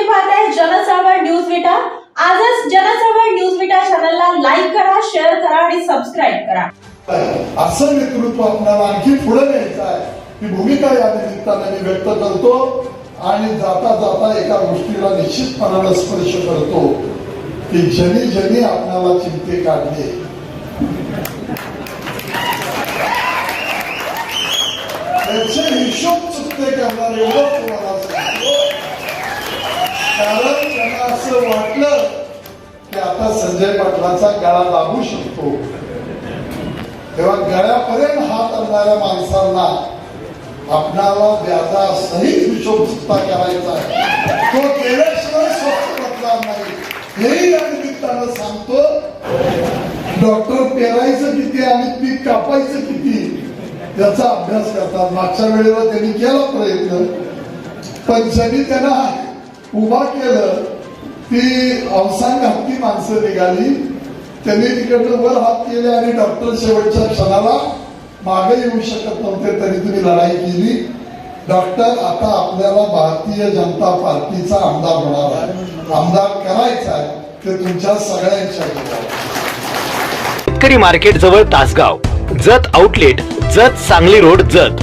तुम्ही पाहताय जनचळवळ न्यूज विटा. आजच जनचळवळ न्यूज विटा चॅनलला लाईक करा शेअर करा आणि सबस्क्राईब करा. असं नेतृत्व आपल्याला आणखी पुढे न्यायचं आहे. ही भूमिका या निमित्ताने मी व्यक्त करतो आणि जाता जाता एका गोष्टीला निश्चितपणाला स्पर्श करतो की जनी जनी आपल्याला चिंते काढले. त्याचे हिशोब चुकते कोणाला कारण त्यांना असं वाटलं की आता संजय पाटलाचा गळा लागू शकतो. तेव्हा गळ्यापर्यंत हात आणणाऱ्या माणसांना आपणाला व्याजासहित हिशोब चुकता करायचा तो केल्याशिवाय स्वस्त बदला नाही. हेही या निमित्तानं सांगतो डॉक्टर पेरायचं किती आणि पीक कापायचं किती त्याचा अभ्यास करतात. मागच्या वेळेला त्यांनी केला प्रयत्न पण सगळी त्यांना उभा केलं ती हत्ती माणसं निघाली. त्यांनी तिकडनं वर हात केले आणि डॉक्टर शेवटच्या क्षणाला मागे येऊ शकत नव्हते तरी तुम्ही लढाई केली. डॉक्टर आता आपल्याला भारतीय जनता पार्टीचा आमदार होणार आहे. आमदार करायचा आहे ते तुमच्या सगळ्यांच्या शेतकरी मार्केट जवळ तासगाव जत आउटलेट जत सांगली रोड जत.